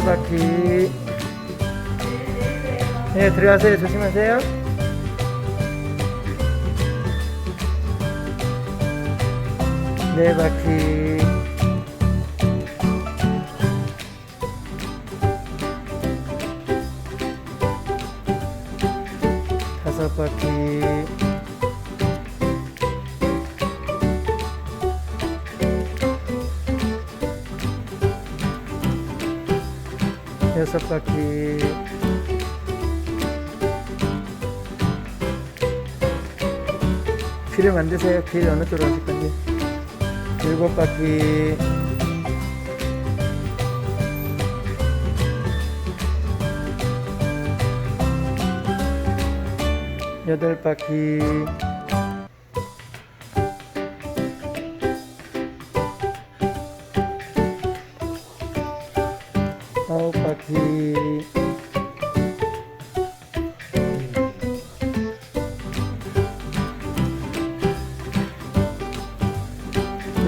바퀴. 네, 들어가세요. 조심하세요. 네 바퀴. 다섯 바퀴. 여섯 바퀴. 귀를 만드세요. 귀를 어느 쪽으로 하실 건지. 일곱 바퀴. 여덟 바퀴.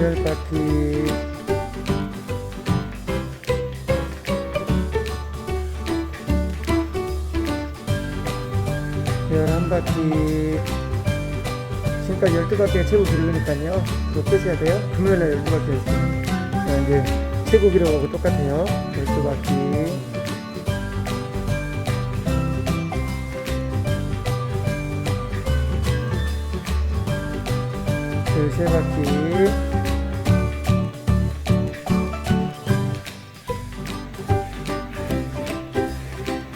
열 바퀴. 열한 바퀴. 지금까지 열두 바퀴가 최고 기록이니까요. 이거 끄셔야 돼요. 금요일날 열두 바퀴 했어요. 자, 이제 최고 기록하고 똑같아요. 열두 바퀴. 열세 바퀴.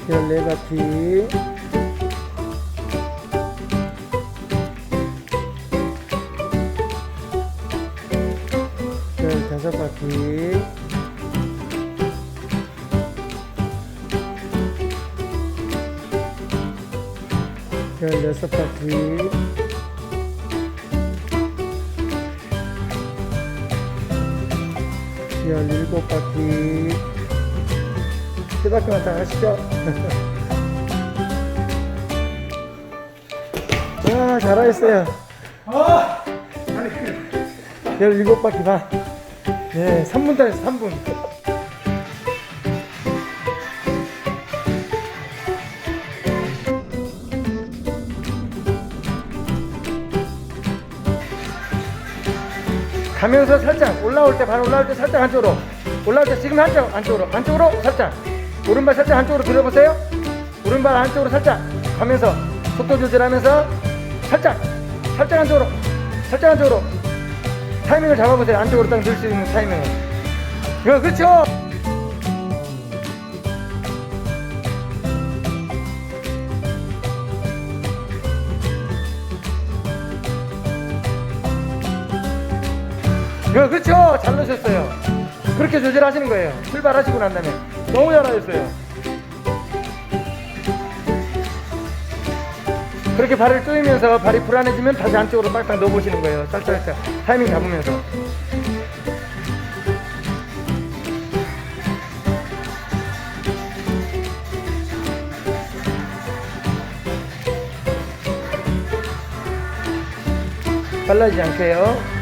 열네 바퀴. 열다섯 바퀴. 열여섯 바퀴. 열일곱 바퀴. 세 바퀴만 다 하시죠. 와, 잘하셨어요. 아! 아니 그 17바퀴 반. 네, 3분 달에서 3분. 가면서 살짝 올라올 때 바로 올라올 때 살짝 안쪽으로 올라올 때 지금 한쪽 안쪽으로 안쪽으로 살짝 오른발 살짝 안쪽으로 들어보세요 오른발 안쪽으로 살짝 가면서 속도 조절하면서 살짝 살짝 안쪽으로 살짝 안쪽으로 타이밍을 잡아보세요. 안쪽으로 딱 넣을 수 있는 타이밍을. 이거 그렇죠. 이거 그렇죠. 잘 넣으셨어요. 그렇게 조절하시는 거예요. 출발하시고 난 다음에 너무 잘하셨어요. 그렇게 발을 쪼이면서 발이 불안해지면 다시 안쪽으로 딱딱 넣어보시는 거예요. 살짝살짝 타이밍 잡으면서. 빨라지지 않게요.